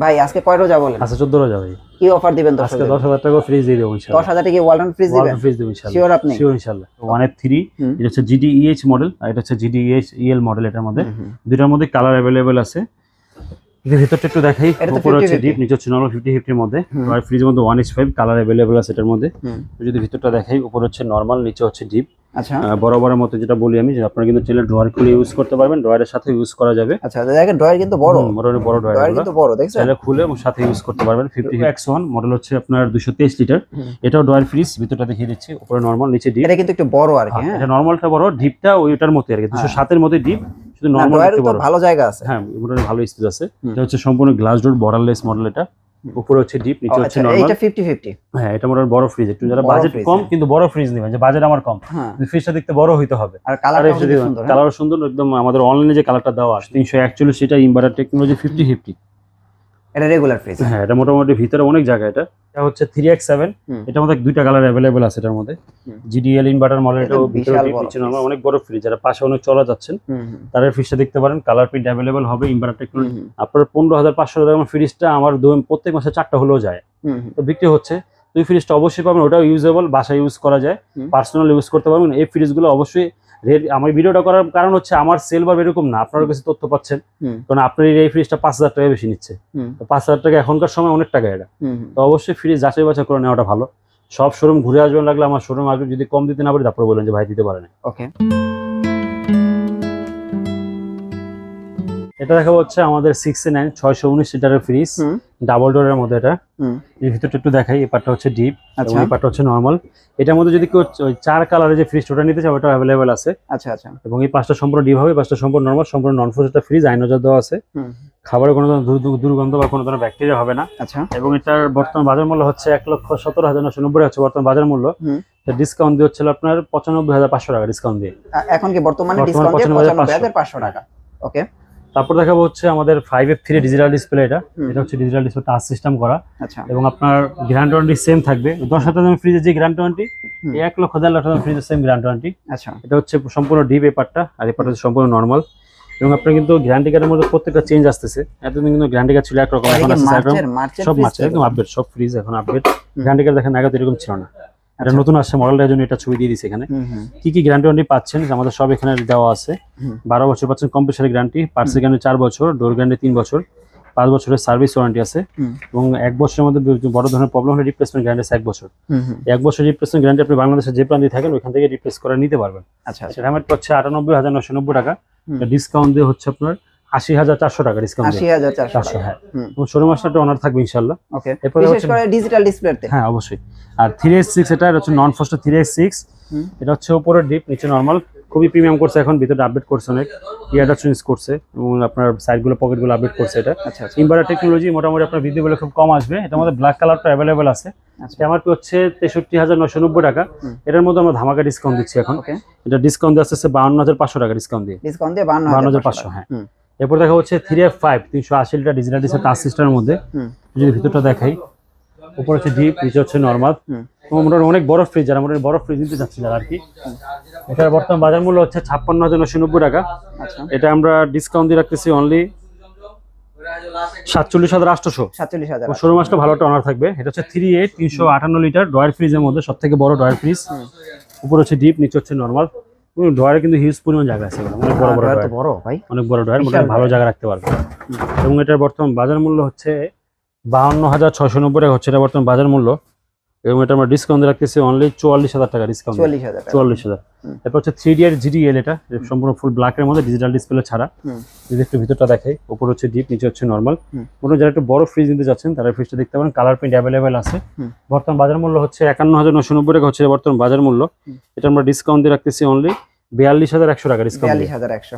ভাই আজকে কয় রোজা বলেন? আচ্ছা চোদ্দ রোজা ভাই কি অফার দিবেন দশ আজকে দশ হাজার টাকা ফ্রি দিয়ে দেব ইনশাআল্লাহ 10000 টাকা কি ওয়ালটন ফ্রি দিবেন? ফ্রিজ দেব ইনশাআল্লাহ শিওর আপনি? শিওর থ্রি এটা হচ্ছে জিডিইএইচ মডেল আর এটা হচ্ছে জিডিইএইচ ইএল মডেল এটার মধ্যে। দুটার মধ্যে কালার अवेलेबल আছে। এর ভিতরটা একটু দেখাই। উপরে হচ্ছে ডিপ নিচে হচ্ছে নর্মাল ফিফটি ফিফটির মধ্যে। আর ফ্রিজের মধ্যে one is five colour available আছে এটার মধ্যে। যদি ভিতরটা দেখাই উপরে হচ্ছে নর্মাল নিচে হচ্ছে ডিপ আচ্ছা। বরাবরের মতো যেটা বলি আমি যে আপনারা কিন্তু চাইলে ড্রয়ার খুলে ইউজ করতে পারবেন। ড্রয়ারের সাথে ইউজ করা যাবে। আচ্ছা দেখেন ড্রয়ার কিন্তু বড়। মোটামুটি বড় ড্রয়ার কিন্তু বড় দেখছেন? চাইলে খুলে সাথে ইউজ করতে পারবেন। ফিফটি এক্স ওয়ান মডেল হচ্ছে আপনার দুশো তেইশ লিটার এটাও ড্রয়ার ফ্রিজ ভিতরটা দেখিয়ে দিচ্ছি। উপরে নর্মাল নিচে ডিপ এটা কিন্তু একটু বড় আর কি হ্যাঁ এটা নর্মালটা বড় ডিপটা ওইটার মতো আর কি। দুশো সাতের মধ্যে ডিপ শুধু নরমাল ভালো জায়গা আছে। হ্যাঁ মোটামুটি ভালো স্পেস আছে। এটা হচ্ছে সম্পূর্ণ গ্লাস ডোর বর্ডারলেস মডেল এটা। উপরে হচ্ছে ডিপ নিচে হচ্ছে নর্মাল এইটা ফিফটি ফিফটি হ্যাঁ এটা মোটামুটি বড় ফ্রিজ একটু যারা বাজেট কম হ্যাঁ। কিন্তু বড় ফ্রিজ নেবেন যে বাজেট আমার কম। হ্যাঁ। ফ্রিজটা দেখতে বড় হইতে হবে। আর কালারটা সুন্দর হ্যাঁ? কালার সুন্দর একদম আমাদের অনলাইনে যে কালারটা দেওয়া আছে তিনশো একচল্লিশ এটা ইনভার্টার টেকনোলজি ফিফটি ফিফটি এটা রেগুলার ফ্রিজ হ্যাঁ এটা মোটামুটি ভিতরে অনেক জায়গা এটা। এটা হচ্ছে থ্রি এক্স সেভেন হুম। এটার মধ্যে দুইটা কালার অ্যাভেলেবেল আছে এটার মধ্যে। জিডিএল ইনভার্টার মডেল এটা ভিতরে নিচে normal, অনেক বড় ফ্রিজ যারা পাশে অনেক চলা যাচ্ছেন তাদের ফ্রিজটা দেখতে পারেন। কালার প্রিন্ট অ্যাভেলেবেল হবে ইনভার্টার টেকনোলজি আপনার পনেরো হাজার পাঁচশো টাকা ফ্রিজটা আমার প্রত্যেক মাসে চারটা হলেও যায়। তো বিক্রি হচ্ছে। দুই ফ্রিজটা অবশ্যই পাবেন। ওটাও ইউজেবল বাসায় ইউজ করা যায়। পার্সোনাল ইউজ করতে পারবেন। এই ফ্রিজগুলো অবশ্যই আমার ভিডিওটা করার কারণ হচ্ছে আমার সেল বা এরকম না। আপনার কাছে তথ্য পাচ্ছেন। কারণ আপনার এই ফ্রিজটা পাঁচ হাজার টাকা বেশি নিচ্ছে। তো পাঁচ হাজার টাকা এখনকার সময় অনেক টাকা এটা। তো অবশ্যই ফ্রিজ যাচাই বাছাই করে নেওয়াটা ভালো। সব শোরুম ঘুরে আসবেন লাগলে আমার শোরুম আসবে। যদি কম দিতে না পারি তারপরে বলেন যে ভাই দিতে পারেন। না ওকে এটা দেখা হচ্ছে আমাদের সিক্সটি নাইন ছয়শো উনিশ লিটারের ফ্রিজ ডাবল ডোরের মধ্যে এটা। এই ভিতরটা একটু দেখাই এই পার্টটা হচ্ছে ডিপ এবং আচ্ছা। এই পার্টটা হচ্ছে নর্মাল এটার মধ্যে যদি কেউ চার কালারের যে ফ্রিজ ওটা নিতে চায় ওটা অ্যাভেলেবেল আছে। আচ্ছা আচ্ছা। এবং এই পাঁচটা সম্পূর্ণ ডিপ হবে পাঁচটা সম্পূর্ণ নর্মাল সম্পূর্ণ নন ফ্রোজ একটা ফ্রিজ আইনজার দেওয়া আছে। খাবারের কোনো দুর্গন্ধ বা কোনো ধরনের ব্যাকটেরিয়া হবে না। আচ্ছা। এবং এটার বর্তমান বাজার মূল্য হচ্ছে এক লক্ষ সতেরো হাজার নশো নব্বই হচ্ছে বর্তমান বাজার মূল্য। ডিসকাউন্ট দিয়ে হচ্ছিল আপনার পঁচানব্বই হাজার পাঁচশো টাকা ডিসকাউন্ট দিয়ে। এখন কি বর্তমানে ডিসকাউন্ট দিয়ে 95,500 পঁচানব্বই হাজার পাঁচশো টাকা? ওকে তারপর দেখাবো হচ্ছে আমাদের five F three digital display এটা। এটা হচ্ছে ডিজিটাল ডিসপ্লে টাচ সিস্টেম করা। আচ্ছা। এবং আপনার গ্র্যান্ড ওয়ারেন্টি সেম থাকবে। দশ হাজার দামের ফ্রিজের যে গ্র্যান্ড ওয়ারেন্টি এক লক্ষ দেড় লক্ষ দামের ফ্রিজের সেম গ্র্যান্ড ওয়ারেন্টি আচ্ছা। এটা হচ্ছে সম্পূর্ণ ডিপ এই পার্টটা আর এই পার্টটা হচ্ছে সম্পূর্ণ নর্মাল এবং আপনার কিন্তু গ্যারান্টি কার্ডের মধ্যে প্রত্যেকটা চেঞ্জ আসতেছে। এতদিন কিন্তু গ্যারান্টি কার্ড ছিল একরকম এখন সব মাছ একদম আপডেট সব ফ্রিজ এখন আপডেট। গ্যারান্টি কার্ড দেখেন আগে তো এরকম ছিল না। এটা আচ্ছা। নতুন আসছে মডেলটার জন্য এটা ছবি দিয়ে দিচ্ছে এখানে। কি কি গ্যারান্টি ওয়ারেন্টি পাচ্ছেন? আমাদের সব এখানে দেওয়া আছে। বারো বছর পাচ্ছেন কম্পিউটার গ্যারান্টি পার্টসের গ্যারান্টি চার বছর ডোর গ্যারান্টি তিন বছর পাঁচ বছরের সার্ভিস ওয়ারেন্টি আছে। এবং এক বছরের মধ্যে বড় ধরনের প্রবলেম হলে রিপ্লেসমেন্ট গ্যারান্টি আছে এক বছর। এক বছর রিপ্লেসমেন্ট গ্যারান্টি আপনি বাংলাদেশে যে প্রান্তে থাকেন ওইখান থেকে রিপ্লেস করে নিতে পারবেন। আচ্ছা আচ্ছা। সেটা আমার হচ্ছে আটানব্বই হাজার নশো নব্বই টাকা। ডিসকাউন্ট দিয়ে হচ্ছে আপনার আশি হাজার চারশো টাকা ডিসকাউন্ট আশি হাজার চারশো চারশো হ্যাঁ। শোরুম আসলে অনার থাকবে ইনশাল্লাহ ওকে। এরপরে ডিজিটাল ডিসপ্লেতে হ্যাঁ অবশ্যই। আর থ্রি এস সিক্স এটা এটা হচ্ছে নন ফস্ট থ্রি সিক্স এটা হচ্ছে উপরে ডিপ নিচে নর্মাল খুবই প্রিমিয়াম করছে এখন ভিতরে আপডেট করছে অনেক। ইয়ারটা চেঞ্জ করছে এবং আপনার সাইডগুলো পকেটগুলো আপডেট করছে এটা। আচ্ছা আচ্ছা। ইনভার্টার টেকনোলজি মোটামুটি আপনার বৃদ্ধি বলে খুব কম আসবে। এটার মধ্যে ব্ল্যাক কালারটা অ্যাভেলেবেল আছে। আচ্ছা। এমআরপি হচ্ছে তেষট্টি হাজার নশো নব্বই টাকা। এটার মধ্যে আমরা ধামাকা ডিসকাউন্ট দিচ্ছি এখন। এটা ডিসকাউন্ট দিয়ে আসতেছে বাউন্ন হাজার পাঁচশো টাকা ডিসকাউন্ট দিয়ে। ডিসকাউন্ট হাজার পাঁচশো হ্যাঁ। এরপর দেখা হচ্ছে থ্রি এফ ফাইভ তিনশো আশি লিটার ডিজিটাল ডিসের টাচ সিস্টেমের মধ্যে। যদি ভিতরটা দেখাই উপর হচ্ছে ডিপ নিচে হচ্ছে নর্মাল মোটামুটি অনেক বড় ফ্রিজ যারা মোটামুটি বড় ফ্রিজ নিতে যারা আর কি। এটার বর্তমান বাজার মূল্য হচ্ছে ছাপ্পান্ন হাজার নশো নব্বই টাকা। আচ্ছা। এটা আমরা ডিসকাউন্ট দিয়ে রাখতেছি অনলি সাতচল্লিশ হাজার আটশোশো। সাতচল্লিশ হাজার শোরুম আসলে ভালো একটা অনার থাকবে। এটা হচ্ছে থ্রি এইট তিনশো আটান্ন লিটার ডয়ার ফ্রিজের মধ্যে সব থেকে বড় ডয়ার ফ্রিজ। উপর হচ্ছে ডিপ নিচে হচ্ছে নর্মাল ডয়ারে কিন্তু হিউজ পরিমাণ জায়গা আছে অনেক বড় বড় ড্রয়ার। বড় ভাই। অনেক বড় ড্রয়ার মোটামুটি ভালো জায়গা রাখতে পারবে। এবং এটার বর্তমান বাজার মূল্য হচ্ছে বাহান্ন হাজার ছয়শো নব্বই টাকা হচ্ছে এটা বর্তমান বাজার মূল্য। এবং এটা আমরা ডিসকাউন্ট রাখতেছি অনলি চুয়াল্লিশ হাজার টাকা ডিসকাউন্ট চুয়াল্লিশ হাজার চুয়াল্লিশ হাজার। এরপর হচ্ছে থ্রি ডি আর জিডিএল এটা সম্পূর্ণ ফুল ব্ল্যাকের মধ্যে ডিজিটাল ডিসপ্লে ছাড়া। যদি একটু ভিতরটা দেখাই উপর হচ্ছে ডিপ নিচে হচ্ছে নর্মাল কোনো যারা একটু বড় ফ্রিজ নিতে যাচ্ছেন তারা ফ্রিজটা দেখতে পারেন কালার প্রিন্ট অ্যাভেলেবেল আছে। বর্তমান বাজার মূল্য হচ্ছে একান্ন হাজার নশো নব্বই টাকা হচ্ছে বর্তমান বাজার মূল্য। এটা আমরা ডিসকাউন্ট দিয়ে রাখতেছি অনলি বিয়াল্লিশ হাজার একশো টাকা ডিসকাউন্ট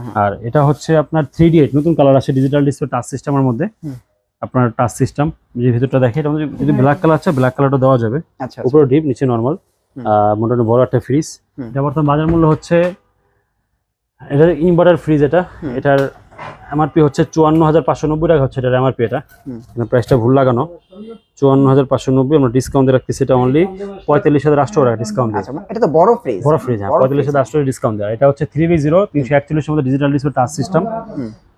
হ্যাঁ। আর এটা হচ্ছে আপনার থ্রি ডি এইট নতুন কালার আছে ডিজিটাল ডিসপ্লে টাচ সিস্টেমের মধ্যে। আপনার টাচ সিস্টেম যে ভিতরটা দেখে এটা যদি ব্ল্যাক কালার আছে ব্ল্যাক কালারটা দেওয়া যাবে। আচ্ছা আচ্ছা। উপরে ডিপ নিচে নর্মাল। মোটামুটি বড় একটা ফ্রিজ। এটা বর্তমান বাজার মূল্য হচ্ছে এটা ইনভার্টার ফ্রিজ এটা। এটার এমআরপি হচ্ছে চুয়ান্ন হাজার পাঁচশো নব্বই টাকা হচ্ছে এটার এমআরপি এটা। প্রাইসটা ভুল লাগানো। চুয়ান্ন হাজার পাঁচশো নব্বই আমরা ডিসকাউন্ট রাখতেছি এটা অনলি পঁয়তাল্লিশ হাজার আটশো টাকা ডিসকাউন্ট আচ্ছা এটা তো বড় ফ্রিজ বড় ফ্রিজ হ্যাঁ পঁয়তাল্লিশ হাজার আটশো ডিসকাউন্ট দেওয়া। এটা হচ্ছে থ্রি বি জিরো তিনশো একচল্লিশের মধ্যে ডিজিটাল ডিসপ্লে টাচ সিস্টেম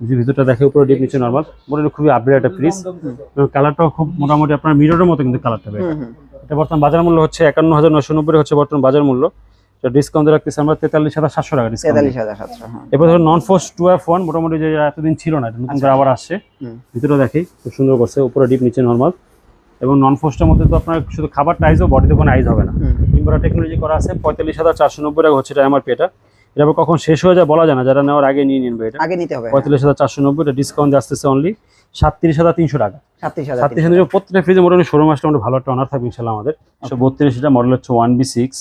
যে ভিতরটা দেখে উপরে ডিপ নিচে নর্মাল মোটামুটি খুবই আপডেট একটা ফ্রিজ কালারটাও খুব মোটামুটি আপনার মিররের মতো কিন্তু কালারটা এটা বর্তমান বাজার মূল্য হচ্ছে একান্ন হাজার নশো নব্বই হচ্ছে বর্তমান বাজার মূল্য। ডিসকাউন্ট রাখতেছি আমরা তেতাল্লিশ হাজার সাতশো টাকা ডিসকাউন্ট তেতাল্লিশ হাজার সাতশো হ্যাঁ। এবার ধরুন non frost two F one মোটামুটি যে এতদিন ছিল না নতুন করে আবার আসছে। ভিতরে দেখি খুব সুন্দর করছে উপরে ডিপ নিচে নর্মাল এবং নন ফোর্সটার মধ্যে তো আপনার শুধু খাবারটা আইজ বডিতে কোনো আইজ হবে না। হুম। টেকনোলজি করা আছে পঁয়তাল্লিশ হাজার চারশো নব্বই টাকা হচ্ছে এটা এমআরপি এটা। এটা আবার কখন শেষ হয়ে যায় বলা যায় না যারা নেওয়ার আগে নিয়ে নিনবে এটা। আগে নিতে হবে পঁয়তাল্লিশ হাজার চারশো নব্বই এটা ডিসকাউন্ট আসতেছে অনলি সাতত্রিশ হাজার তিনশো টাকা। সাতত্রিশ হাজার প্রত্যেকটা ফ্রিজে মোটামুটি শোরুম আসলে ভালো একটা অনার থাকবে ইনশাল্লাহ আমাদের। সো বত্রিশ এটা মডেল হচ্ছে ওয়ান বি সিক্স।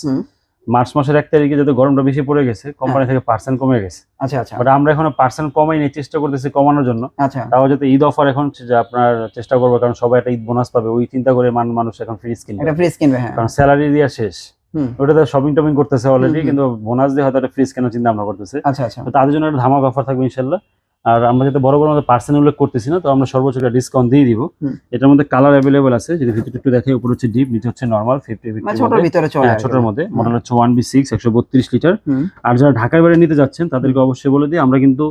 মার্চ মাসের এক তারিখে যাতে গরমটা বেশি পড়ে গেছে কোম্পানি থেকে পার্সেন্ট কমে গেছে। আচ্ছা আচ্ছা। বাট আমরা এখন পার্সেন্ট কমাই নিয়ে চেষ্টা করতেছি কমানোর জন্য। আচ্ছা। তাও যাতে ঈদ অফার এখন যে আপনার চেষ্টা করব কারণ সবাই একটা ঈদ বোনাস পাবে ওই চিন্তা করে মান মানুষ এখন ফ্রিজ কিনবে ফ্রিজ কিনবে হ্যাঁ। কারণ স্যালারি দেওয়া শেষ। হুম। ওটাতে শপিং টপিং করতেছে অলরেডি। কিন্তু বোনাস দিয়ে হয়তো একটা ফ্রিজ কেনার চিন্তা ভাবনা করতেছে। আচ্ছা আচ্ছা। তো তাদের জন্য একটা ধামাক অফার থাকবে ইনশাল্লাহ। আর আমরা যাতে বড় বড় মধ্যে পার্সেন্ট উল্লেখ করতেছি না তো আমরা সর্বোচ্চ একটা ডিসকাউন্ট দিয়ে দিব। এটার মধ্যে কালার অ্যাভেলেবল আছে যদি ভিতরে একটু দেখে উপরে হচ্ছে ডিপ নিচে হচ্ছে নর্মাল ফিফটি মানে ছোটর ভিতরে হ্যাঁ কি। ছোটোর মধ্যে। মডেল হচ্ছে ওয়ান বি সিক্স একশো বত্রিশ লিটার আর যারা ঢাকার বাইরে নিতে যাচ্ছেন তাদেরকে অবশ্যই বলে দিই আমরা কিন্তু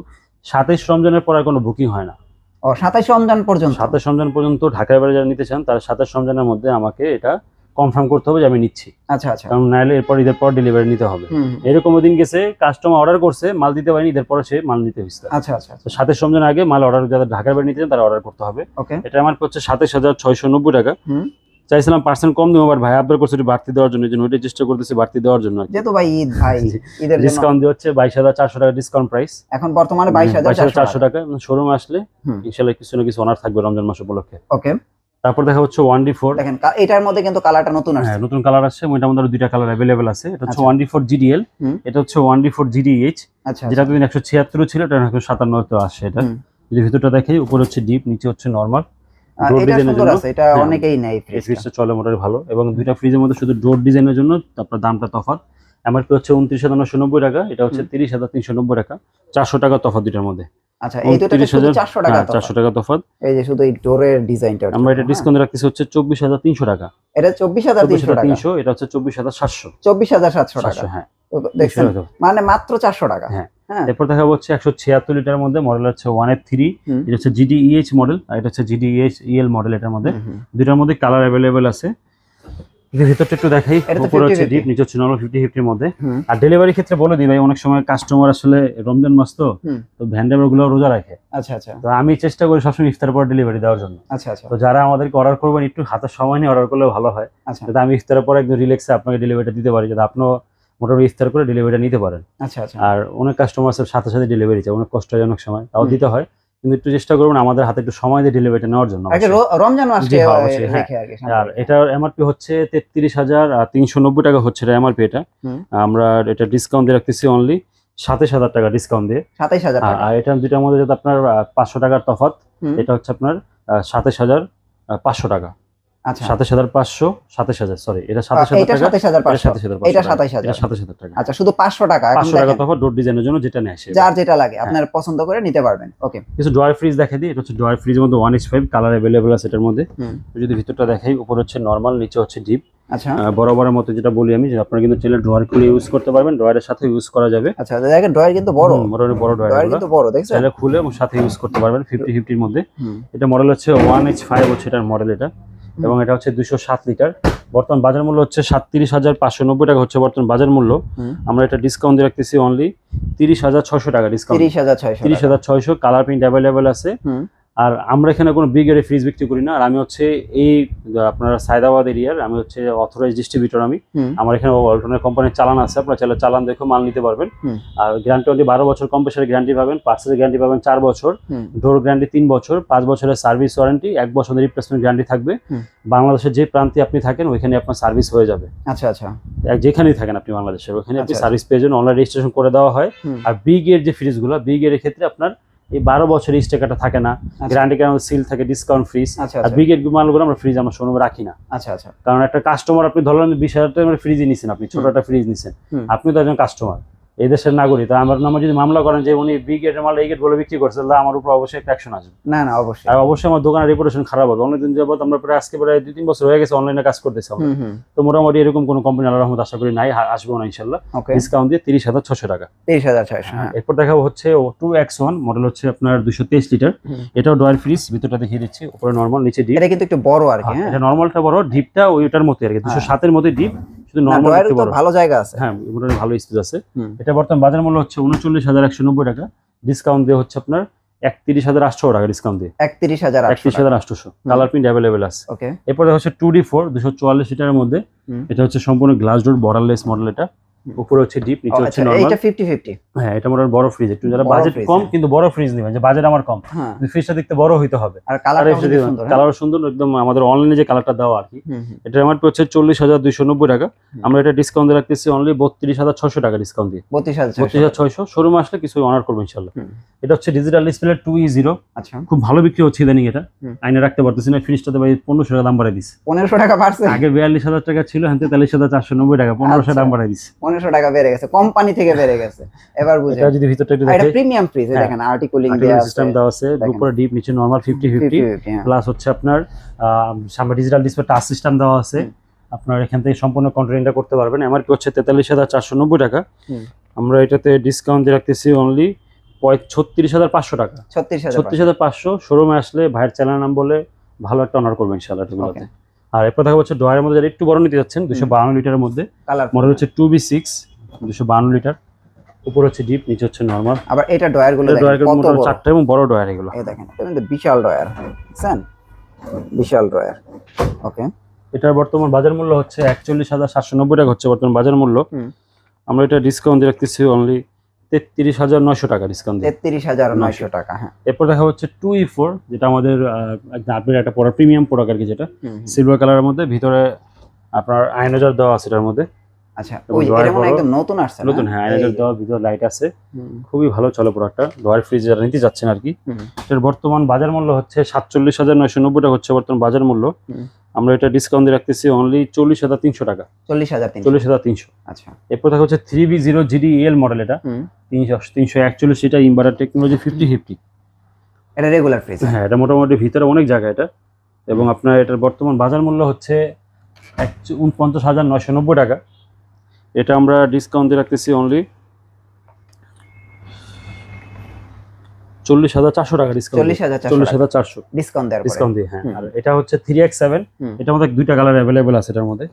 সাতাইশ রমজানের পর আর কোনো বুকিং হয় না। ও সাতাইশ রমজান পর্যন্ত? সাতাশ রমজান পর্যন্ত ঢাকার বাইরে যারা নিতে চান তারা সাতাশ রমজানের মধ্যে আমাকে এটা কনফার্ম করতে হবে যে আমি নিচ্ছি। আচ্ছা আচ্ছা। কারণ নাহলে এরপর ঈদের পর ডেলিভারি নিতে হবে। এরকম দিন গেছে কাস্টমার অর্ডার করছে মাল দিতে পারেনি ঈদের পরে সে মাল নিতে হয়েছে আচ্ছা আচ্ছা তো সাতাশ রমজান আগে মাল অর্ডার যারা ঢাকার বাইরে নিতে চান তারা অর্ডার করতে হবে। এটা আমার হচ্ছে সাতাশ হাজার ছয়শো নব্বই টাকা। চাইছিলাম পার্সেন্ট কম দেবো বাট ভাই আবদার করছে বাড়তি দেওয়ার জন্য জন্য ওইটাই চেষ্টা করতেছি বাড়তি দেওয়ার জন্য যেহেতু ভাই ঈদ ভাই ঈদের ডিসকাউন্ট দিয়ে হচ্ছে বাইশ হাজার চারশো টাকা ডিসকাউন্ট প্রাইস এখন বর্তমানে বাইশ হাজার চারশো চারশো টাকা। শোরুম আসলে ইনশাল্লাহ কিছু না কিছু অনার থাকবে রমজান মাস উপলক্ষে। ওকে। তারপর দেখা হচ্ছে ওয়ান ডি ফোর। দেখেন এটার মধ্যে কিন্তু কালারটা নতুন আসছে। হ্যাঁ নতুন কালার আসছে ওইটার মধ্যে দুইটা কালার অ্যাভেলেবেল আছে। এটা হচ্ছে আচ্ছা। ওয়ান ডি ফোর জিডিএল এটা হচ্ছে ওয়ান ডি ফোর জিডিএইচ আচ্ছা যেটা দুদিন একশো ছিয়াত্তর ছিল এটা একশো সাতান্ন তো আসছে এটা। যদি ভিতরটা দেখে উপরে হচ্ছে ডিপ নিচে হচ্ছে নর্মাল ডোর ডিজাইনের জন্য এটা হ্যাঁ। অনেকেই নেয় ফ্রিজটা ফ্রিজটা চলে মোটামুটি ভালো। এবং দুইটা ফ্রিজের মধ্যে শুধু ডোর ডিজাইনের জন্য আপনার দামটা তফাৎ। এমআরপি হচ্ছে উনত্রিশ হাজার নশো নব্বই টাকা এটা হচ্ছে তিরিশ হাজার তিনশো নব্বই টাকা। চারশো টাকা তফাৎ দুইটার মধ্যে। আচ্ছা এই দুটো টাকা হ্যাঁ, তফাৎ। চারশো টাকা তফাৎ। এই যে শুধু এই ডোরের ডিজাইনটা আমরা এটা ডিসকাউন্ট রাখতেছি হচ্ছে চব্বিশ হাজার তিনশো টাকা। এটা এটা হচ্ছে হ্যাঁ। দেখছেন মানে মাত্র চারশো টাকা। হ্যাঁ। হ্যাঁ। এরপর দেখা হচ্ছে একশো ছিয়াত্তর লিটার মধ্যে মডেল হচ্ছে ওয়ান এফ থ্রি এটা হচ্ছে জিডিইএইচ মডেল আর এটা হচ্ছে জিডিএইচ ইএল মডেল এটার মধ্যে। হুম, হুম। দুইটার মধ্যে কালার অ্যাভেলেবেল আছে। ভিতরটা একটু দেখাই উপরে হচ্ছে 50-50 ডিপ নিচে হচ্ছে নর্মাল ফিফটি ফিফটির মধ্যে আর ডেলিভারি ক্ষেত্রে বলে দিই ভাই অনেক সময় কাস্টমার আসলে রমজান মাস তো হুম। তো ভ্যান ড্রাইভারগুলো রোজা রাখে। আচ্ছা আচ্ছা। তো আমি চেষ্টা করি সবসময় ইফতার পর ডেলিভারি দেওয়ার জন্য। আচ্ছা আচ্ছা। তো যারা আমাদেরকে অর্ডার করবেন একটু হাতে সময় নিয়ে অর্ডার করলে ভালো হয়। আচ্ছা। যাতে আমি ইফতারের পর একদম রিল্যাক্সে আপনাকে ডেলিভারিটা দিতে পারি যাতে আপনিও মোটামুটি ইফতার করে ডেলিভারিটা নিতে পারেন। আচ্ছা আচ্ছা। আর অনেক কাস্টমার সাথে সাথে ডেলিভারি চায় অনেক কষ্ট হয় অনেক সময় তাও দিতে হয়। কিন্তু একটু চেষ্টা করবেন আমাদের হাতে একটু সময় দিয়ে ডেলিভারিটা নেওয়ার জন্য রমজান হ্যাঁ, হ্যাঁ। আর এটা এটার এমআরপি হচ্ছে তেত্রিশ হাজার তিনশো নব্বই টাকা হচ্ছে এটা এমআরপি এটা। আমরা এটা ডিসকাউন্ট দিয়ে রাখতেছি অনলি সাতাশ হাজার টাকা ডিসকাউন্ট দিয়ে। সাতাইশ হাজার আর- টাকা। আর এটা দুইটার মধ্যে আপনার পাঁচশো টাকার তফাত এটা হচ্ছে আপনার সাতাশ হাজার পাঁচশো টাকা। সাতাশ হাজার পাঁচশো সাতাশ হাজার সরি এটা সাতাশ হাজার টাকা হাজার সাতাশ হাজার এটা 27,000 এটা সাতাশ হাজার টাকা। আচ্ছা শুধু পাঁচশো টাকা পাঁচশো টাকা তফাৎ ডোর ডিজাইনের জন্য যেটা নেয় সে যার যেটা লাগে হ্যাঁ। আপনার পছন্দ করে নিতে পারবেন। ওকে কিছু ড্রয়ার ফ্রিজ দেখে দিই এটা হচ্ছে ড্রয়ার ফ্রিজের মধ্যে ওয়ান ফাইভ কালার অ্যাভেলেবল আছে এটার মধ্যে। যদি ভিতরটা দেখাই উপর হচ্ছে নর্মাল নিচে হচ্ছে ডিপ আচ্ছা। বরাবরের মতো যেটা বলি আমি যে আপনারা কিন্তু চাইলে ড্রয়ার খুলে ইউজ করতে পারবেন ড্রয়ারের সাথে ইউজ করা যাবে। আচ্ছা দেখেন ড্রয়ার কিন্তু বড়। মোটামুটি বড় ড্রয়ার ড্রয়ার কিন্তু বড় দেখছেন? চাইলে খুলে এবং সাথে ইউজ করতে পারবেন ফিফটি ফিফটির মধ্যে। এটা মডেল হচ্ছে ওয়ান এইচ ফাইভ হচ্ছে এটার মডেল এটা। এবং এটা হচ্ছে দুইশো সাত লিটার। বর্তমান বাজার মূল্য হচ্ছে সাতত্রিশ হাজার পাঁচশো নব্বই টাকা হচ্ছে বর্তমান বাজার মূল্য। আমরা এটা ডিসকাউন্ট দিয়ে রাখতেছি অনলি তিরিশ হাজার ছয়শো টাকা ডিসকাউন্ট তিরিশ হাজার ছয়শো তিরিশ হাজার ছয়শো কালার প্রিন্ট অ্যাভেলেবেল আছে। আর আমরা এখানে কোনো বিগ এর ফ্রিজ বিক্রি করি না। আর আমি হচ্ছে এই আপনার সায়দাবাদ এরিয়ার আমি হচ্ছে অথরাইজ ডিস্ট্রিবিউটর আমি। আমার এখানে অল্টনের কোম্পানির চালান আছে আপনারা চাইলে চালান দেখে মাল নিতে পারবেন। আর গ্যারান্টি অনলি বারো বছর কম্প্রেসারের গ্যারান্টি পাবেন পার্সেলের গ্যারান্টি পাবেন চার বছর। ডোর গ্যারান্টি তিন বছর পাঁচ বছরের সার্ভিস ওয়ারেন্টি এক বছরের রিপ্লেসমেন্ট গ্যারান্টি থাকবে। বাংলাদেশের যে প্রান্তে আপনি থাকেন ওইখানে আপনার সার্ভিস হয়ে যাবে। আচ্ছা আচ্ছা। যেখানেই থাকেন আপনি বাংলাদেশের ওখানে আপনি আচ্ছা। সার্ভিস পেয়ে যাবেন অনলাইন রেজিস্ট্রেশন করে দেওয়া হয়। আর বিগ এর যে ফ্রিজগুলো বিগ এর ক্ষেত্রে আপনার এই বারো বছরের স্টেকারটা থাকে না। আচ্ছা। গ্যারান্টি কারণ সিল থাকে ডিসকাউন্ট ফ্রিজ আচ্ছা আর ব্রিগেড বিগ মালগুলো আমরা ফ্রিজ আমরা শোরুমে রাখি না। আচ্ছা আচ্ছা। কারণ একটা কাস্টমার আপনি ধরলেন বিশ হাজার টাকা ফ্রিজই নিছেন আপনি ছোট একটা ফ্রিজ নিছেন। আপনি তো একজন কাস্টমার এই দেশের নাগরিক তা আমার নামে যদি মামলা করেন যে উনি বি গেটের মাল এই গেট বলে বিক্রি করছে তাহলে আমার উপর অবশ্যই একটা অ্যাকশন আসবে। না না অবশ্যই। আর অবশ্যই আমার দোকানের রেপুটেশন খারাপ হবে। অনেকদিন যাবত আমরা প্রায় আজকে প্রায় দুই তিন বছর হয়ে গেছে অনলাইনে কাজ করতেছি আমরা। তো মোটামুটি এরকম কোনো কোম্পানি আল্লাহ রহমত আশা করি নাই আসবেও না ইনশাল্লাহ। ডিসকাউন্ট দিয়ে তিরিশ হাজার ছশো টাকা। তিরিশ হাজার ছয়শো হ্যাঁ এরপর দেখাবো হচ্ছে O two X one model হচ্ছে আপনার দুশো তেইশ লিটার। এটাও ডয়ার ফ্রিজ ভিতরটা দেখিয়ে দিচ্ছি উপরে নর্মাল নিচে ডিপ এটা কিন্তু একটু বড় আর কি হ্যাঁ এটা নর্মালটা বড় ডিপটা ওইটার মতো আর কি দুশো হ্যাঁ। সাতের মধ্যে ডিপ শুধু নরমাল বড় ভালো জায়গা আছে। হ্যাঁ মোটামুটি ভালো স্পেস আছে। এটা বর্তমান বাজার মূল্য হচ্ছে উনচল্লিশ হাজার একশো নব্বই টাকা। ডিসকাউন্ট দিয়ে হচ্ছে আপনার একত্রিশ হাজার আটশো টাকা ডিসকাউন্ট দিয়ে। একত্রিশ হাজার একত্রিশ হাজার আটশোশো কালার প্রিন্ট অ্যাভেলেবেল আছে। ওকে এরপরে হচ্ছে টু ডি ফোর দুশো চুয়াল্লিশ লিটারের মধ্যে। এটা হচ্ছে সম্পূর্ণ গ্লাস ডোর বর্ডারলেস মডেল এটা। উপরে হচ্ছে ডিপ নিচে হচ্ছে নর্মাল এইটা ফিফটি ফিফটি হ্যাঁ এটা মোটামুটি বড় ফ্রিজ একটু যারা বাজেট কম হ্যাঁ। কিন্তু বড় ফ্রিজ নেবেন যে বাজেট আমার কম। হ্যাঁ। ফ্রিজটা দেখতে বড় হইতে হবে। আর কালারটা সুন্দর হ্যাঁ? কালারও সুন্দর একদম আমাদের অনলাইনে যে কালারটা দেওয়া আর কি। এটা আমার হচ্ছে চল্লিশ হাজার দুইশো নব্বই টাকা। আমরা এটা ডিসকাউন্ট রাখতেছি অনলি বত্রিশ হাজার ছশো টাকা ডিসকাউন্ট দিয়ে। বত্রিশ হাজার বত্রিশ ছয়শো হাজার ছয়শো শোরুমে আসলে কিছু অনার করব ইনশাল্লাহ হুম। এটা হচ্ছে digital display two E zero আচ্ছা। খুব ভালো বিক্রি হচ্ছে ইদানিং এটা। আইনে রাখতে পারতেছি না ফ্রিজটাতে ভাই পনেরোশো টাকা দাম বাড়াই দিচ্ছে পনেরোশো টাকা বাড়ছে। আগে বিয়াল্লিশ হাজার টাকা ছিল হ্যাঁ তেতাল্লিশ হাজার চারশো নব্বই টাকা পনেরোশো আচ্ছা। দাম বাড়াই দিচ্ছে পনেরোশো টাকা বেড়ে গেছে কোম্পানি থেকে বেড়ে গেছে। এবার বুঝে যদি ভিতরটা একটু আর এটা প্রিমিয়াম ফ্রিজ হ্যাঁ। দেখেন আর্টিকুলিং দেওয়া সিস্টেম দেওয়া আছে উপরে ডিপ নিচে নর্মাল ফিফটি ফিফটি 50-50, হ্যাঁ। প্লাস হচ্ছে আপনার সামনে ডিজিটাল ডিসপ্লে টাচ সিস্টেম দেওয়া আছে। আপনার এখান থেকে সম্পূর্ণ কন্ট্রোলিংটা করতে পারবেন। আমার কি হচ্ছে তেতাল্লিশ হাজার চারশো নব্বই টাকা। আমরা এটাতে ডিসকাউন্ট দিয়ে রাখতেছি অনলি ছত্রিশ হাজার পাঁচশো টাকা। ছত্রিশ হাজার পাঁচশো। শোরুমে আসলে ভাইয়ের চ্যানেল নাম বলে ভালো একটা অনার করবেন ইনশাআল্লাহ এগুলোতে আর এরপর দেখা হচ্ছে ডয়ারের মধ্যে যারা একটু বড় নিতে যাচ্ছেন দুশো বাহান্ন লিটারের মধ্যে মডেল হচ্ছে টু বি সিক্স দুশো বাহান্ন লিটার। উপর হচ্ছে ডিপ নিচে হচ্ছে নর্মাল আবার এটা ডয়ারগুলো ডয়ার চারটা এবং বড় ডয়ার এগুলো। এই দেখেন এটা কিন্তু বিশাল ডয়ার বুঝছেন? বিশাল ডয়ার ওকে? এটার বর্তমান বাজার মূল্য হচ্ছে একচল্লিশ হাজার সাতশো নব্বই টাকা হচ্ছে বর্তমান বাজার মূল্য। আমরা এটা ডিসকাউন্ট দিয়ে রাখতেছি অনলি তেত্রিশ হাজার নয়শো টাকা ডিসকাউন্ট তেত্রিশ হাজার নয়শো টাকা হ্যাঁ। এরপর দেখা হচ্ছে টু ই ফোর যেটা আমাদের আহ, একদম আপনি একটা পড়া প্রিমিয়াম প্রোডাক্ট আর কি যেটা। সিলভার কালারের মধ্যে ভিতরে আপনার আয়নাজার দেওয়া আছে এটার মধ্যে। আচ্ছা ওই এটা মনে একদম নতুন আসছে নতুন হ্যাঁ আয়নাজার দেওয়া ভিতরে লাইট আছে। খুবই ভালো চলে প্রোডাক্টটা ডয়ার ফ্রিজ যারা নিতে যাচ্ছেন আর কি। এটার বর্তমান বাজার মূল্য হচ্ছে সাতচল্লিশ হাজার নয়শো নব্বই টাকা হচ্ছে বর্তমান বাজার মূল্য। আমরা এটা ডিসকাউন্ট দিয়ে রাখতেছি অনলি চল্লিশ হাজার তিনশো টাকা। চল্লিশ হাজার তিনশো। চল্লিশ হাজার তিনশো। আচ্ছা। এরপর দেখা হচ্ছে three B zero GD L model এটা। তিনশো তিনশো একচল্লিশ এটা ইনভার্টার টেকনোলজি ফিফটি ফিফটি এটা রেগুলার ফ্রিজ হ্যাঁ এটা মোটামুটি ভিতরে অনেক জায়গা এটা। এবং আপনার এটার বর্তমান বাজার মূল্য হচ্ছে এক উনপঞ্চাশ হাজার নয়শো নব্বই টাকা। এটা আমরা ডিসকাউন্ট দিয়ে রাখতেছি অনলি চল্লিশ হাজার চারশো টাকা ডিসকাউন্ট চল্লিশ হাজার চল্লিশ হাজার চারশো। ডিসকাউন্ট ডিসকাউন্ট দিয়ে হ্যাঁ। আর এটা হচ্ছে থ্রি এক্স সেভেন। এটার মধ্যে দুইটা কালার অ্যাভেলেবেল আছে এটার মধ্যে।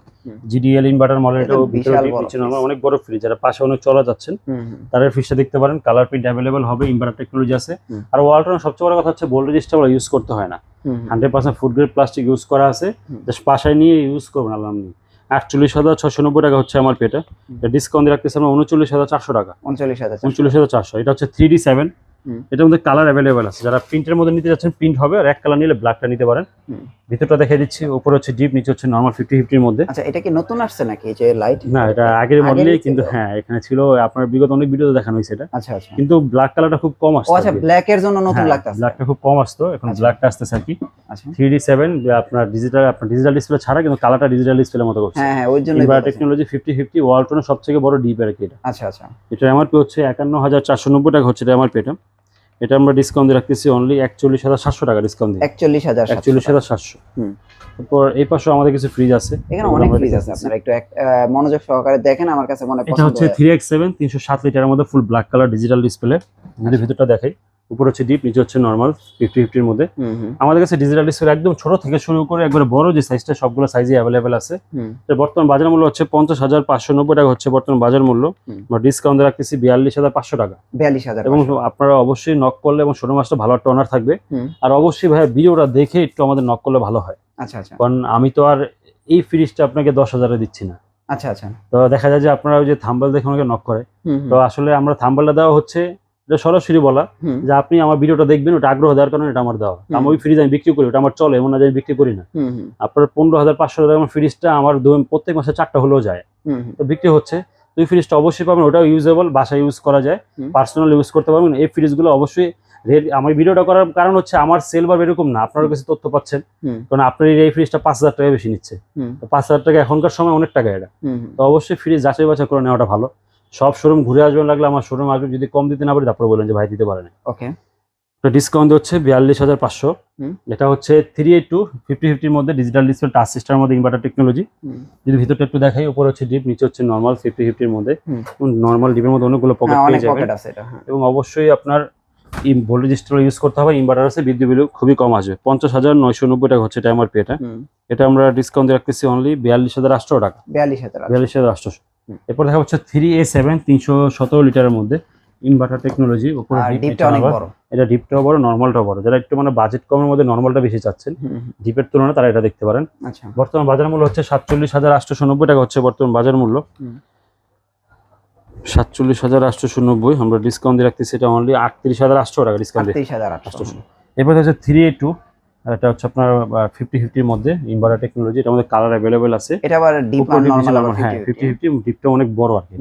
জিডিএল ইনভার্টার মডেল এটাও। অনেক বড় ফ্রিজ যারা পাশে অনেক চলা যাচ্ছেন। তারা ফ্রিজটা দেখতে পারেন। কালার প্রিন্ট অ্যাভেলেবেল হবে ইনভার্টার টেকনোলজি আছে। আর ওয়ালটন সবচেয়ে বড় কথা হচ্ছে বোল্ড রেজিস্টার ইউজ করতে হয় না। Hundred percent food grade plastic use করা আছে। জাস্ট বাসায় নিয়ে ইউজ করবেন আলহামদুলিল্লাহ। আটচল্লিশ হাজার ছশো নব্বই টাকা হচ্ছে আমার পেটা। ডিসকাউন্ট রাখতেছে আমরা উনচল্লিশ হাজার চারশো টাকা। উনচল্লিশ হাজার। উনচল্লিশ হাজার চারশো। এটা হচ্ছে থ্রি ডি সেভেন। এটার মধ্যে কালার অ্যাভেলেবেল আছে। যারা প্রিন্টের মধ্যে নিতে যাচ্ছেন প্রিন্ট হবে আর এক কালার নিলে ব্ল্যাকটা নিতে পারেন। ভিতরটা দেখে দিচ্ছি উপরে হচ্ছে ডিপ নিচে হচ্ছে নর্মাল ফিফটি ফিফটির মধ্যে। আচ্ছা এটা কি নতুন আসছে নাকি? এই যে লাইট না এটা আগের মডেলেই কিন্তু হ্যাঁ এখানে ছিল আপনার বিগত অনেক ভিডিওতে দেখানো হয়েছে এটা। আচ্ছা আচ্ছা। কিন্তু ব্ল্যাক কালারটা খুব কম আসছে আচ্ছা ব্ল্যাক এর জন্য নতুন লাগতেছে ব্ল্যাকটা খুব কম আসতো এখন আচ্ছা। ব্ল্যাকটা আসতেছে আর কি। আচ্ছা। থ্রি ডি সেভেন আপনার ডিজিটাল আপনার ডিজিটাল ডিসপ্লে ছাড়া কিন্তু কালারটা ডিজিটাল ডিসপ্লের মতো করছে। হ্যাঁ হ্যাঁ ওই জন্য ইনভার টেকনোলজি ফিফটি ফিফটি ওয়ালটনের সবথেকে বড় ডিপ আর কি এটা। আচ্ছা আচ্ছা। এটা এমআরপি হচ্ছে একান্ন হাজার চারশো নব্বই টাকা হচ্ছে এটা এমআরপি এটা এটা আমরা ডিসকাউন্ট দিয়ে রাখতেছি অনলি একচল্লিশ হাজার সাতশো টাকা ডিসকাউন্ট দিয়ে। একচল্লিশ হাজার একচল্লিশ হাজার সাতশো। হুম। তারপর এই পাশে আমাদের কিছু ফ্রিজ আছে। এখানে অনেক ফ্রিজ আছে আপনারা একটু মনোযোগ সহকারে দেখেন আমার কাছে মনে এটা হচ্ছে। থ্রি এক্স সেভেন তিনশো সাত লিটারের মধ্যে full black colour digital display যদি ভিতরটা দেখাই। উপর হচ্ছে ডিপ নিচে হচ্ছে নর্মাল ফিফটি ফিফটির মধ্যে। আমাদের কাছে ডিজিটাল ডিসপ্লে একদম ছোট থেকে শুরু করে একবারে বড় যে সাইজটা সবগুলো সাইজে অ্যাভেলেবেল আছে। বর্তমান বাজার মূল্য হচ্ছে পঞ্চাশ হাজার পাঁচশো নব্বই টাকা হচ্ছে বর্তমান বাজার মূল্য। আমরা ডিসকাউন্ট রাখতেছি বিয়াল্লিশ হাজার পাঁচশো টাকা। বিয়াল্লিশ হাজার এবং আপনারা অবশ্যই নক করলে এবং ষোলো মাসটা ভালো একটা অনার থাকবে। আর অবশ্যই ভাই ভিডিওটা দেখে একটু আমাদের নক করলে ভালো হয়। আচ্ছা আচ্ছা। কারণ আমি তো আর এই ফ্রিজটা আপনাকে দশ হাজারে দিচ্ছি না। আচ্ছা আচ্ছা। তো দেখা যায় যে আপনারা ওই যে থাম্বল দেখে আমাকে নক করে। তো আসলে আমরা থাম্বলটা দেওয়া হচ্ছে এটা সরাসরি বলা যে আপনি আমার ভিডিওটা দেখবেন ওটা আগ্রহ দেওয়ার কারণে এটা আমার দেওয়া। আমি ওই ফ্রিজ আমি বিক্রি করি ওটা আমার চলে এমন না আমি বিক্রি করি না। আপনার পনেরো হাজার পাঁচশো টাকা আমার ফ্রিজটা আমার প্রত্যেক মাসে চারটা হলেও যায়। তো বিক্রি হচ্ছে। এই ফ্রিজটা অবশ্যই পাবেন ওটাও ইউজেবল বাসায় ইউজ করা যায়। পার্সোনাল ইউজ করতে পারবেন। এই ফ্রিজগুলো অবশ্যই আমার ভিডিওটা করার কারণ হচ্ছে আমার সেল বা এরকম না। আপনার কাছে তথ্য পাচ্ছেন। কারণ আপনার এই ফ্রিজটা পাঁচ হাজার টাকা বেশি নিচ্ছে। তো পাঁচ হাজার টাকা এখনকার সময় অনেক টাকা এটা। তো অবশ্যই ফ্রিজ যাচাই বাছাই করে নেওয়াটা ভালো। সব শোরুম ঘুরে আসবেন লাগলে আমার শোরুম আসবেন যদি কম দিতে না পারি তারপর বলেন যে ভাই দিতে পারে না। ওকে ডিসকাউন্ট হচ্ছে বিয়াল্লিশ হাজার পাঁচশো। এটা হচ্ছে থ্রি এইট টু ফিফটি ফিফটির মধ্যে ডিজিটাল ডিসপ্লে টাচ সিস্টেমের মধ্যে ইনভার্টার টেকনোলজি যদি ভিতরটা একটু দেখাই উপরে হচ্ছে ডিপ নিচে হচ্ছে নর্মাল ফিফটি ফিফটির মধ্যে। নর্মাল ডিপের মধ্যে অনেকগুলো পকেট হ্যাঁ পেয়ে যাবেন। এটা হ্যাঁ। এবং অবশ্যই আপনার ভোল্টেজ স্টোর ইউজ করতে হবে। ইনভার্টার আছে বিদ্যুৎ বিল খুবই কম আসবে। পঞ্চাশ হাজার নয়শো নব্বই টাকা হচ্ছে এটা আমার হুম। এটা আমরা ডিসকাউন্ট রাখতেছি অনলি বিয়াল্লিশ হাজার আটশো টাকা। বিয়াল্লিশ হাজার বিয়াল্লিশ হাজার। এরপর দেখা হচ্ছে থ্রি এ সেভেন তিনশো সতেরো লিটারের মধ্যে ইনভার্টার টেকনোলজি উপরে। বড়। এটা ডিপটাও বড় নর্মালটাও বড়। যারা একটু মানে বাজেট কমের মধ্যে নর্মালটা বেশি চাচ্ছেন ডিপের তুলনায় তারা এটা দেখতে পারেন। আচ্ছা। বর্তমান বাজার মূল্য হচ্ছে সাতচল্লিশ হাজার আটশোশো নব্বই টাকা হচ্ছে বর্তমান বাজার মূল্য। সাতচল্লিশ হাজার আটশোশো নব্বই আমরা ডিসকাউন্ট দিয়ে রাখতেছি এটা অনলি আটত্রিশ হাজার আটশো টাকা ডিসকাউন্ট আটত্রিশ হাজার আটশো। এরপর হচ্ছে থ্রি এ টু এটা হচ্ছে আপনার ফিফটি ফিফটির মধ্যে ইনভার্টার টেকনোলজি এটার মধ্যে কালার অ্যাভেলেবেল আছে। এটা আবার ডিপ আর হ্যাঁ ফিফটি ফিফটি ডিপটা অনেক বড় আর কি।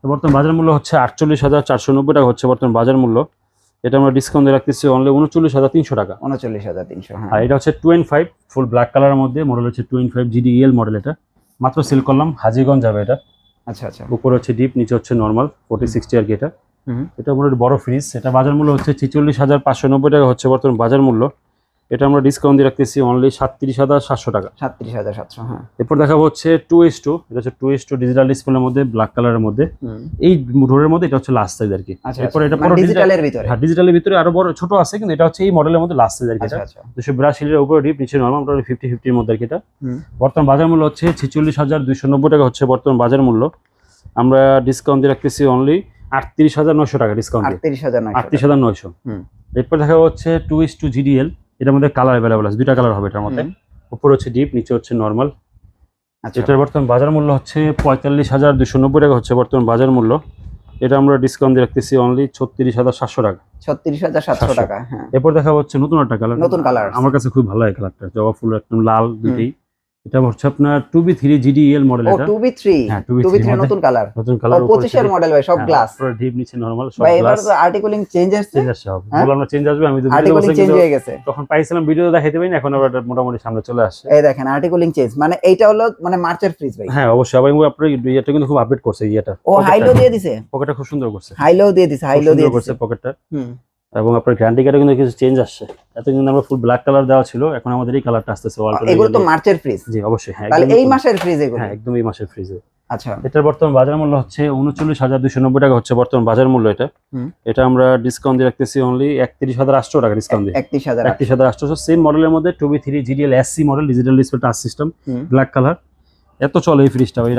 তো বর্তমান বাজার মূল্য হচ্ছে আটচল্লিশ হাজার চারশো নব্বই টাকা হচ্ছে বর্তমান বাজার মূল্য। এটা আমরা ডিসকাউন্ট দিয়ে রাখতেছি অনলি উনচল্লিশ হাজার তিনশো টাকা। উনচল্লিশ হাজার তিনশো হ্যাঁ। আর এটা হচ্ছে টুয়েন ফাইভ ফুল ব্ল্যাক কালারের মধ্যে মডেল হচ্ছে টুয়েন ফাইভ জিডিএল মডেল এটা। মাত্র সেল করলাম হাজিগঞ্জ যাবে এটা। আচ্ছা আচ্ছা। উপরে হচ্ছে ডিপ নিচে হচ্ছে নর্মাল ফোর্টি সিক্সটি আর কি এটা। হুম। এটা মোটামুটি বড় ফ্রিজ এটা বাজার মূল্য হচ্ছে ছেচল্লিশ হাজার পাঁচশো নব্বই টাকা হচ্ছে বর্তমান বাজার মূল্য। এটা আমরা ডিসকাউন্ট দিয়ে রাখতেছি অনলি সাতত্রিশ হাজার সাতশো টাকা। সাতত্রিশ হাজার সাতশো হ্যাঁ। এরপর দেখাবো হচ্ছে টু এস টু এটা হচ্ছে টু এস টু ডিজিটাল ডিসপ্লের মধ্যে ব্ল্যাক কালারের মধ্যে। এই রোডের মধ্যে এটা হচ্ছে লাস্ট সাইজ আর কি। আচ্ছা এরপর এটা মানে পুরো ডিজিটাল ডিজিটালের ভিতরে। হ্যাঁ ডিজিটালের ভিতরে আরও বড় ছোট আছে কিন্তু এটা হচ্ছে এই মডেলের মধ্যে লাস্ট সাইজ আর কি আচ্ছা আচ্ছা। দুশো বিরাশি লিটার উপরে ডিপ নিচে নর্মাল মোটামুটি ফিফটি ফিফটির মধ্যে আর কি এটা। বর্তমান বাজার মূল্য হচ্ছে ছেচল্লিশ হাজার দুইশো নব্বই টাকা হচ্ছে বর্তমান বাজার মূল্য। আমরা ডিসকাউন্ট দিয়ে রাখতেছি অনলি আটত্রিশ হাজার নয়শো টাকা ডিসকাউন্ট আটত্রিশ হাজার নয়শো আটত্রিশ হাজার নয়শো। এরপর দেখা হচ্ছে টু ইস টু জিডিএল এটার মধ্যে কালার অ্যাভেলেবল আছে দুইটা কালার হবে এটার মধ্যে। উপরে হচ্ছে ডিপ নিচে হচ্ছে নর্মাল আচ্ছা। এটার বর্তমান বাজার মূল্য হচ্ছে পঁয়তাল্লিশ হাজার দুশো নব্বই টাকা হচ্ছে বর্তমান বাজার মূল্য। এটা আমরা ডিসকাউন্ট দিয়ে রাখতেছি অনলি ছত্রিশ হাজার সাতশো টাকা। ছত্রিশ হাজার সাতশো টাকা হ্যাঁ। এরপর দেখা হচ্ছে নতুন একটা কালার নতুন কালার আমার কাছে খুব ভালো লাগে কালারটা জবা ফুল একদম লাল দুটেই এটা হচ্ছে আপনার two B three GDL model এটা। টু বি থ্রি হ্যাঁ, 2B3 বি থ্রি নতুন কালার নতুন ও কালার পঁচিশের মডেল ভাই সব গ্লাস পুরো ডিপ নিচে নরমাল সব গ্লাস ভাই এবার তো আর্টিকুলিং চেঞ্জ আসছে? চেঞ্জ আসছে হ্যাঁ? বললাম না চেঞ্জ আসবে আমি তো আর্টিকুলিং চেঞ্জ হয়ে গেছে। তখন পাইছিলাম ভিডিও দেখাইতে পারি না এখন আবার এটা মোটামুটি সামনে চলে আসছে। এই দেখেন আর্টিকুলিং চেঞ্জ মানে এইটা হলো মানে মার্চের ফ্রিজ ভাই। হ্যাঁ অবশ্যই। আবার আপনার ইয়েটা কিন্তু খুব আপডেট করছে ইয়েটা। ও হাইলো দিয়ে দিছে? পকেটটা খুব সুন্দর করছে। হাইলো দিয়ে দিছে হাইলো দিয়ে করছে পকেটটা হুম। এবং আপনার গ্যারান্টি কার্ডে কিন্তু কিছু চেঞ্জ আসছে। এতদিন আমরা ফুল ব্ল্যাক কালার দেওয়া ছিল এখন আমাদের এই কালারটা আসতেছে ওয়াল এগুলো তো মার্চের ফ্রিজ জি অবশ্যই হ্যাঁ তাহলে একদম এই মাসের ফ্রিজ এগুলো? হ্যাঁ একদম এই মাসের ফ্রিজে আচ্ছা। এটার বর্তমান বাজার মূল্য হচ্ছে উনচল্লিশ হাজার দুশো নব্বই টাকা হচ্ছে বর্তমান বাজার মূল্য এটা। এটা আমরা ডিসকাউন্ট দিয়ে রাখতেছি অনলি একত্রিশ হাজার আটশো টাকা ডিসকাউন্ট দিয়ে। একত্রিশ হাজার একত্রিশ হাজার আটশোশো সেম মডেলের মধ্যে two B three GDL SC model digital display touch system black colour এত চলে এই ফ্রিজটা ভাই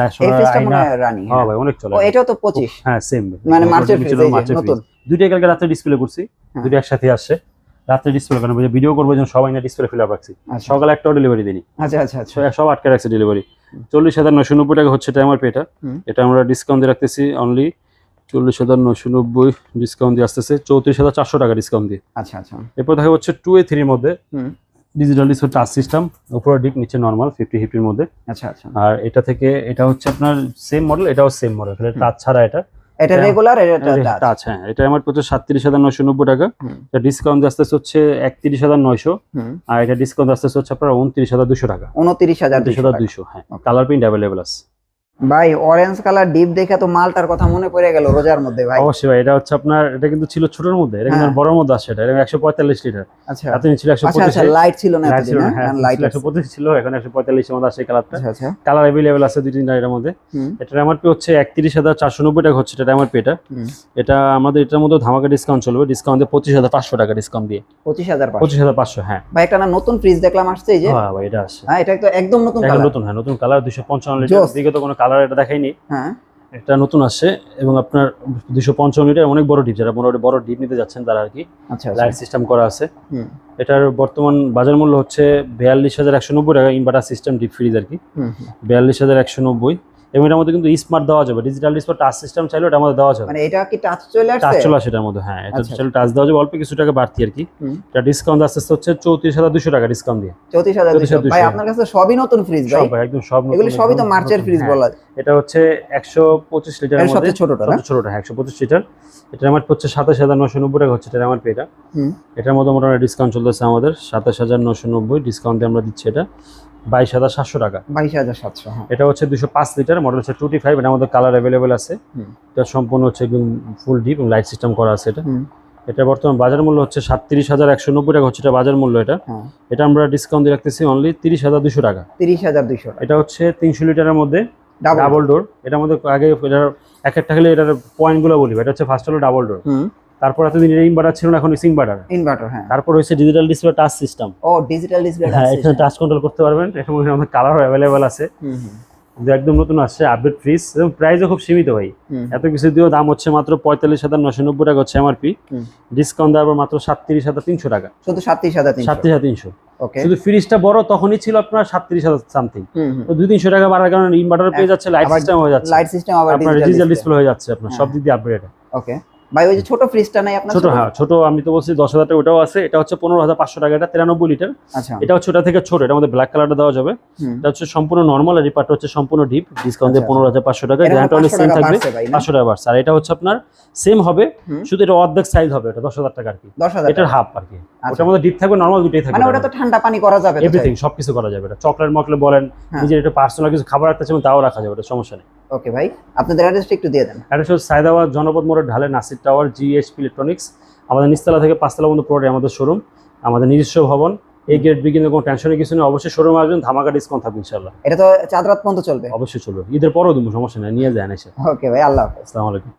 রানি হ্যাঁ ভাই অনেক চলে এটাও তো পঁচিশ। হ্যাঁ সেম মানে মার্চের ফ্রিজ নতুন। দুইটাই কালকে রাতে ডিসপ্লে করছি হ্যাঁ। দুটো একসাথে আসছে। রাতে ডিসপ্লে কারণ ভিডিও করব যেন সবাই না ডিসপ্লে ফিল রাখছি। আচ্ছা। সকালে একটাও ডেলিভারি দিনি আচ্ছা আচ্ছা আচ্ছা। সব- আটকে রাখছে ডেলিভারি চল্লিশ হাজার নশো নব্বই টাকা হচ্ছে এটা আমার পেটা এটা আমরা ডিসকাউন্ট দিয়ে রাখতেছি অনলি চল্লিশ হাজার নশো নব্বই ডিসকাউন্ট দিয়ে আসতেছে। চৌত্রিশ হাজার চারশো টাকা ডিসকাউন্ট দিয়ে। আচ্ছা আচ্ছা। এরপর দেখা হচ্ছে টু এ থ্রির মধ্যে। ডিজিটাল ডিসপ্লে টাচ সিস্টেম উপরে ডিপ নিচে নর্মাল ফিফটি ফিফটির মধ্যে। আচ্ছা আচ্ছা। আর এটা থেকে এটা হচ্ছে আপনার সেম মডেল এটাও সেম মডেল তাহলে টাচ ছাড়া এটা। এটা এটা- রেগুলার এটা টাচ টাচ হ্যাঁ। এটা আমার পড়ছে সাতত্রিশ হাজার নয়শো নব্বই টাকা। এটা ডিসকাউন্ট আসতে হচ্ছে একত্রিশ হাজার নয়শো। আর এটা ডিসকাউন্ট আসতে হচ্ছে আপনার উনত্রিশ হাজার দুশো টাকা। উনত্রিশ হাজার দুশো হাজার দুশো হ্যাঁ। কালার প্রিন্ট অ্যাভেলেবল আছে। ভাই অরেঞ্জ কালার ডিপ দেখে তো মালটার কথা মনে পড়ে গেল রোজার মধ্যে ভাই। অবশ্যই ভাই এটা হচ্ছে আপনার এটা কিন্তু ছিল ছোটোর মধ্যে এটা কিন্তু হ্যাঁ। বড়র মধ্যে আসছে এটা একশো পঁয়তাল্লিশ লিটার। আচ্ছা। এতদিন ছিল একশো আচ্ছা আচ্ছা লাইট ছিল না এতদিন হ্যাঁ? লাইট একশো পঁচিশ ছিল এখন একশো পঁয়তাল্লিশের মধ্যে আসছে কালারটা আচ্ছা আচ্ছা। কালার অ্যাভেলেবল আছে দুই তিনটা এটার মধ্যে। হুম। এটার এমআরপি হচ্ছে একত্রিশ হাজার চারশো নব্বই টাকা হচ্ছে এটা এমআরপি এটা এটা আমাদের এটার মধ্যে ধামাকা ডিসকাউন্ট চলবে ডিসকাউন্ট দিয়ে পঁচিশ হাজার পাঁচশো টাকা ডিসকাউন্ট দিয়ে। পঁচিশ হাজার পাঁচশো। পঁচিশ হাজার পাঁচশো হ্যাঁ। ভাই একটা না নতুন ফ্রিজ দেখলাম আসছে এই যে। হ্যাঁ ভাই এটা আসছে। হ্যাঁ এটা তো একদম নতুন কালার নতুন হ্যাঁ নতুন কালার দুশো পঞ্চান্ন লিটার। দিকে তো কোনো কালার এটা দেখাইনি। হ্যাঁ। এটা নতুন আসছে এবং আপনার দুশো পঞ্চান্ন লিটার অনেক বড় ডিপ যারা মোটামুটি বড় ডিপ নিতে যাচ্ছেন তারা আর কি আচ্ছা আচ্ছা। লাইট সিস্টেম করা আছে। হুম। এটার বর্তমান বাজার মূল্য হচ্ছে বিয়াল্লিশ হাজার একশো নব্বই টাকা ইনভার্টার সিস্টেম ডিপ ফ্রিজ আর কি। বিয়াল্লিশ হাজার একশো নব্বই। এবং এটার মধ্যে কিন্তু স্মার্ট দেওয়া যাবে। ডিজিটাল ডিসপ্লে টাচ সিস্টেম চাইলে এটার মধ্যে দেওয়া যাবে। মানে এটা কি টাচ চলে টাচ আসছে? চলে আসে এটার মধ্যে হ্যাঁ। এটা আচ্ছা। চাইলে টাচ দেওয়া যাবে অল্প কিছু টাকা বাড়তি আর কি। এটা ডিসকাউন্ট আস্তে হচ্ছে চৌত্রিশ হাজার দুশো টাকা ডিসকাউন্ট দিয়ে। চৌত্রিশ হাজার 34,200 ভাই আপনার কাছে সবই নতুন ফ্রিজ ভাই। সব একদম সব নতুন, এগুলি সবই তো মার্চের ফ্রিজ হ্যাঁ। বলা এটা হচ্ছে একশো পঁচিশ লিটারের এর মধ্যে। সবচেয়ে ছোটটা না? ছোটটা হ্যাঁ একশো পঁচিশ লিটার এটার আমার হচ্ছে সাতাশ হাজার নশো নব্বই টাকা হচ্ছে এটার আমার পেটা এটার মধ্যে মোটামুটি ডিসকাউন্ট চলতেছে আমাদের সাতাশ হাজার নশো নব্বই ডিসকাউন্টে আমরা দিচ্ছি এটা। বাইশ হাজার সাতশো টাকা। বাইশ হাজার সাতশো হ্যাঁ। এটা হচ্ছে দুশো পাঁচ লিটার মডেল হচ্ছে টুটি ফাইভ এটার মধ্যে কালার অ্যাভেলেবেল আছে। এটা সম্পূর্ণ হচ্ছে একদম ফুল ডিপ লাইট সিস্টেম করা আছে এটা। এটা বর্তমান বাজার মূল্য হচ্ছে সাতত্রিশ হাজার একশো নব্বই টাকা হচ্ছে এটা বাজার মূল্য এটা। হ্যাঁ। এটা আমরা ডিসকাউন্ট দিয়ে রাখতেছি অনলি তিরিশ হাজার দুশো টাকা। তিরিশ হাজার দুইশো এটা হচ্ছে তিনশো লিটারের মধ্যে ডাবল ডোর এটার মধ্যে আগে এটার এক একটা খেলে এটার পয়েন্টগুলো বলি এটা হচ্ছে ফার্স্ট হলো ডাবল ডোর তারপর এতদিন এটা ইনভার্টার ছিল না এখন ইনভার্টার ইনভার্টার হ্যাঁ। তারপর হচ্ছে ডিজিটাল ডিসপ্লে টাচ সিস্টেম ও ডিজিটাল ডিসপ্লে হ্যাঁ এখানে টাচ কন্ট্রোল করতে পারবেন। এটার মধ্যে আমাদের কালার অ্যাভেলেবেল আছে। হুম হুম। কিন্তু একদম নতুন আসছে আপডেট ফ্রিজ এবং প্রাইসও খুব সীমিত ভাই। এত কিছু দিয়েও দাম হচ্ছে মাত্র পঁয়তাল্লিশ হাজার নশো নব্বই টাকা হচ্ছে এমআরপি ডিসকাউন্ট দেওয়ার মাত্র সাতত্রিশ হাজার তিনশো টাকা। শুধু সাতত্রিশ হাজার তিনশো? সাতত্রিশ হাজার তিনশো। ওকে শুধু ফ্রিজটা বড় তখনই ছিল আপনার সাতত্রিশ হাজার সামথিং তো দুই তিনশো টাকা বাড়ার কারণে ইনভার্টার পেয়ে যাচ্ছে লাইট সিস্টেম হয়ে যাচ্ছে। লাইট সিস্টেম আবার আপনার ডিজিটাল ডিসপ্লে হয়ে যাচ্ছে আপনার সব হ্যাঁ। দিক দিয়ে আপগ্রেড ওকে ভাই ওই যে ছোট ফ্রিজটা নাই আপনার ছোট হ্যাঁ ছোট আমি তো বলছি দশ হাজার টাকা ওটাও আছে। এটা হচ্ছে পনেরো হাজার পাঁচশো টাকা এটা তিরানব্বই লিটার আচ্ছা। এটা হচ্ছে ওটা থেকে ছোট এটা আমাদের ব্ল্যাক কালারটা দেওয়া যাবে। এটা হচ্ছে সম্পূর্ণ নর্মাল আর রিপারটা হচ্ছে সম্পূর্ণ ডিপ ডিসকাউন্ট দিয়ে আচ্ছা, পনেরো হাজার পাঁচশো টাকা গ্যারান্টি 500 সেম থাকবে। বাড়ছে ভাই না? পাঁচশো টাকা বাড়ছে আর এটা হচ্ছে আপনার সেম হবে শুধু এটা অর্ধেক সাইজ হবে এটা দশ হাজার টাকা আর কি। দশ হাজার এটার হাফ আর কি। আচ্ছা। ওটার মধ্যে ডিপ থাকবে নর্মাল দুটোই থাকবে মানে ওটা তো ঠান্ডা পানি করা যাবে এভরিথিং সবকিছু করা যাবে এটা চকলেট মকলেট বলেন হ্যাঁ। নিজের একটু পার্সোনাল কিছু খাবার রাখতে চান তাও রাখা যাবে এটা সমস্যা নেই। ওকে ভাই আপনাদের অ্যাড্রেসটা একটু দিয়ে দেন। অ্যাড্রেস হচ্ছে সায়দাবাদ জনপদ মোড়ের ঢালে নাসির টাওয়ার জিএসপি ইলেকট্রনিক্স আমাদের নিস্তলা থেকে পাঁচতলা পর্যন্ত পুরোটাই আমাদের শোরুম আমাদের নিজস্ব ভবন। এই গেট বিগিনে কোনো টেনশনের কিছু নেই। অবশ্যই শোরুম আসবেন। ধামাকা ডিসকাউন্ট থাকবে ইনশাল্লাহ এটা তো চাঁদ রাত পর্যন্ত চলবে। অবশ্যই চলবে। ঈদের পরও দিব সমস্যা নেই। নিয়ে যায় না এসে ওকে ভাই আল্লাহ হাফেজ। আসসালামু আলাইকুম।